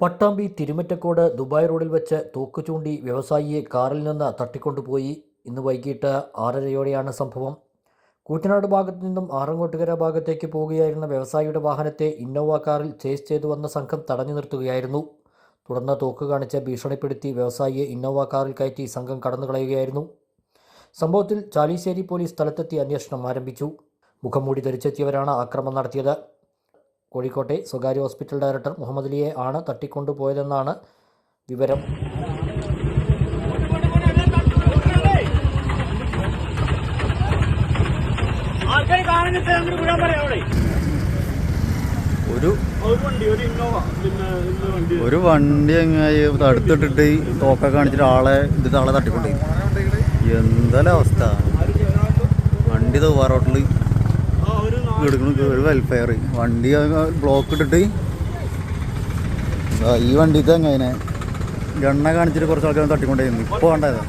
Pattambi Thirumittacode Dubai റോഡിൽ വെച്ച് തോക്ക് ചൂണ്ടി വ്യവസായിയെ കാറിൽ നിന്ന് തട്ടിക്കൊണ്ടുപോയി. ഇന്ന് വൈകിട്ട് ആറരയോടെയാണ് സംഭവം. കൂറ്റനാട് ഭാഗത്തു നിന്നും ആറങ്ങോട്ടുകര ഭാഗത്തേക്ക് പോവുകയായിരുന്ന വ്യവസായിയുടെ വാഹനത്തെ ഇന്നോവ കാറിൽ ചേസ് ചെയ്തു വന്ന സംഘം തടഞ്ഞു നിർത്തുകയായിരുന്നു. തുടർന്ന് തോക്ക് കാണിച്ച് ഭീഷണിപ്പെടുത്തി വ്യവസായിയെ ഇന്നോവ കാറിൽ കയറ്റി സംഘം കടന്നു കളയുകയായിരുന്നു സംഭവത്തിൽ ചാലിശ്ശേരി പോലീസ് സ്ഥലത്തെത്തി അന്വേഷണം ആരംഭിച്ചു. മുഖംമൂടി ധരിച്ചെത്തിയവരാണ് ആക്രമണം നടത്തിയത്. കോഴിക്കോട്ടെ സ്വകാര്യ ഹോസ്പിറ്റൽ ഡയറക്ടർ മുഹമ്മദ് അലിയെ ആണ് തട്ടിക്കൊണ്ടുപോയതെന്നാണ് വിവരം. ഒരു ഒരു വണ്ടി ഒരു ഇന്നോവ. പിന്നെ ഇന്ന് വണ്ടി. ഒരു വണ്ടി അങ്ങായി തടുത്തിട്ടിട്ട് തോക്ക കാണിച്ചിട്ട് ആളെ ഇതിട്ട് ആളെ തട്ടിക്കൊണ്ടേ. എന്തായാലും അവസ്ഥ? വണ്ടി തൂവാ റോട്ടിൽ ആ ഒരു നാ- എടുക്കണ ഒരു വെൽഫെയർ വണ്ടി ബ്ലോക്ക് ഇട്ടിട്ട് ഈ വണ്ടിക്ക് അങ്ങനെ ഗണ്ണ കാണിച്ചിട്ട് കുറച്ച് ആൾക്കാർ തട്ടിക്കൊണ്ടേ ഇപ്പോൾ വേണ്ടതാ